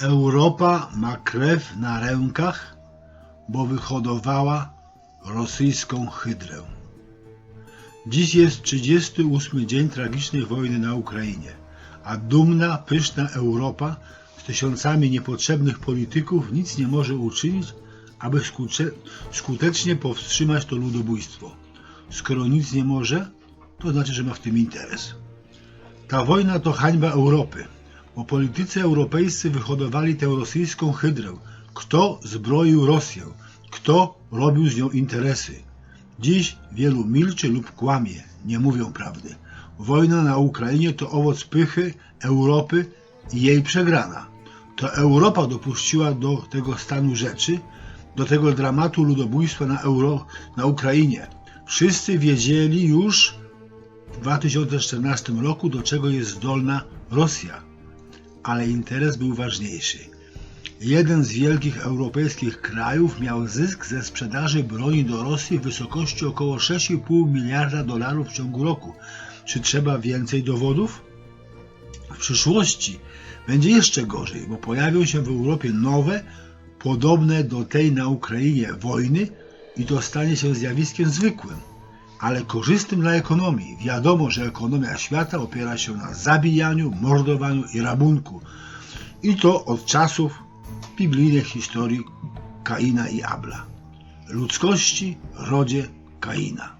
Europa ma krew na rękach, bo wyhodowała rosyjską hydrę. Dziś jest 38 dzień tragicznej wojny na Ukrainie, a dumna, pyszna Europa z tysiącami niepotrzebnych polityków nic nie może uczynić, aby skutecznie powstrzymać to ludobójstwo. Skoro nic nie może, to znaczy, że ma w tym interes. Ta wojna to hańba Europy, bo politycy europejscy wyhodowali tę rosyjską hydrę. Kto zbroił Rosję? Kto robił z nią interesy? Dziś wielu milczy lub kłamie, nie mówią prawdy. Wojna na Ukrainie to owoc pychy Europy i jej przegrana. To Europa dopuściła do tego stanu rzeczy, do tego dramatu ludobójstwa na, Euro, na Ukrainie. Wszyscy wiedzieli już w 2014 roku, do czego jest zdolna Rosja, ale interes był ważniejszy. Jeden z wielkich europejskich krajów miał zysk ze sprzedaży broni do Rosji w wysokości około 6,5 miliarda dolarów w ciągu roku. Czy trzeba więcej dowodów? W przyszłości będzie jeszcze gorzej, bo pojawią się w Europie nowe, podobne do tej na Ukrainie wojny i to stanie się zjawiskiem zwykłym, ale korzystnym dla ekonomii. Wiadomo, że ekonomia świata opiera się na zabijaniu, mordowaniu i rabunku. I to od czasów biblijnej historii Kaina i Abla. Ludzkości rodzie Kaina.